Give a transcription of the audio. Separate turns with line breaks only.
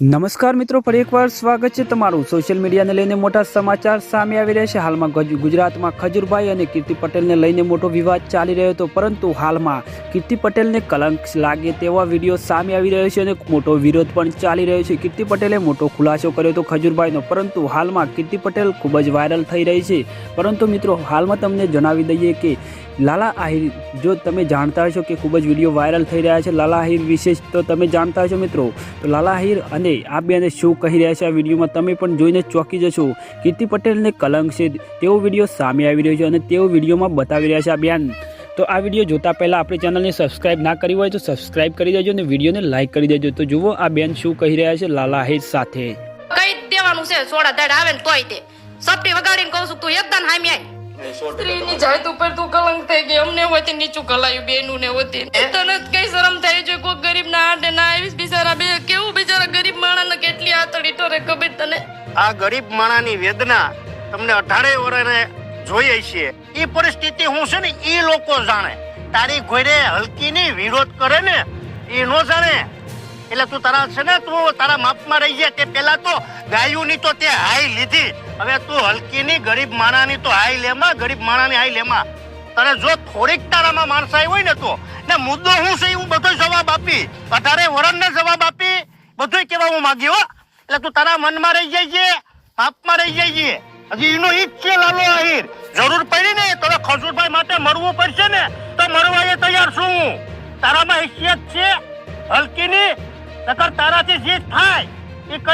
નમસ્કાર મિત્રો, ફરી એકવાર સ્વાગત છે તમારું. સોશિયલ મીડિયાને લઈને મોટા સમાચાર સામે આવી રહ્યા છે. હાલમાં ગુજરાતમાં ખજૂરભાઈ અને કીર્તિ પટેલને લઈને મોટો વિવાદ ચાલી રહ્યો હતો, પરંતુ હાલમાં કીર્તિ પટેલને કલંક લાગે તેવા વીડિયો સામે આવી રહ્યો છે અને મોટો વિરોધ પણ ચાલી રહ્યો છે. કીર્તિ પટેલે મોટો ખુલાસો કર્યો હતો ખજુરભાઈનો, પરંતુ હાલમાં કીર્તિ પટેલ ખૂબ જ વાયરલ થઈ રહી છે. પરંતુ મિત્રો, હાલમાં તમને જણાવી દઈએ કે લાલા આહિર, જો તમે જાણતા હશો કે ખૂબ જ વીડિયો વાયરલ થઈ રહ્યા છે લાલા આહિર વિશે, તો તમે જાણતા હશો મિત્રો. તો લાલા આહિર અને આ બેને શું કહી રહ્યા છે આ વિડીયોમાં તમે પણ જોઈને ચોંકી જશો. કીર્તિ પટેલને કલંક છે, તેવો વીડિયો સામે આવી રહ્યો છે અને તેઓ વિડીયોમાં બતાવી રહ્યા છે આ બેન. તો આ વીડિયો જોતા પહેલાં આપણી ચેનલને સબસ્ક્રાઇબ ના કરી હોય તો સબસ્ક્રાઇબ કરી દેજો અને વિડીયોને લાઇક કરી દેજો. તો જુઓ આ બેન શું કહી રહ્યા છે લાલા આહિર સાથે.
કઈ દેવાનું છે સોડા દાડ આવે ને તોય તે. સપટી વગાડીને કહું છું, તું એકદમ હામી આય. સ્ત્રીની જાત ઉપર તું કલંક થઈ ગઈ. અમને હોતી નીચું કલાયું બેનું ને હોતી તને કઈ શરમ થાય છે કોઈ ગરીબ ના આડે ના આવીશ બિચારા બે. કેવું બિચારા ગરીબ માણસ કેટલી આતડી ટોરે ખબર તને?
આ ગરીબ માણાની વેદના તમને અઢારે વર્ષે જોઈએ છે એ પરિસ્થિતિ હું છે ને એ લોકો જાણે. તારી ઘોડે હલકીની વિરોધ કરે ને એ નો જાણે. એટલે તું તારા છે ને, તું તારા માપમાં રહી જાય કે પેલા તો ગાયુંની તો તે હાઈ લીધી. હવે તું હલકીની ગરીબ માણાની તો હાઈ લેમાં ગરીબ માણાની હાઈ લેમાં તને જો થોડીક તારામાં માણસાઈ હોય ને તો, ને મુદ્દો હું છે હું બધો જવાબ આપી. અઢારે વરણને જવાબ આપી. બધું કહેવા હું માગ્યો એટલે તું તારા મનમાં રહી જાય છે, માપમાં રહી જાય છે. હજી એનો ઈ છે લાલો આહિર. જરૂર પડી ને, તો ખજૂરભાઈ માટે મરવું પડશે ને, તો મરવા એ તૈયાર છું. તારામાં હેસિયત છે, હલકીની નકર તારાથી જે થાય. એ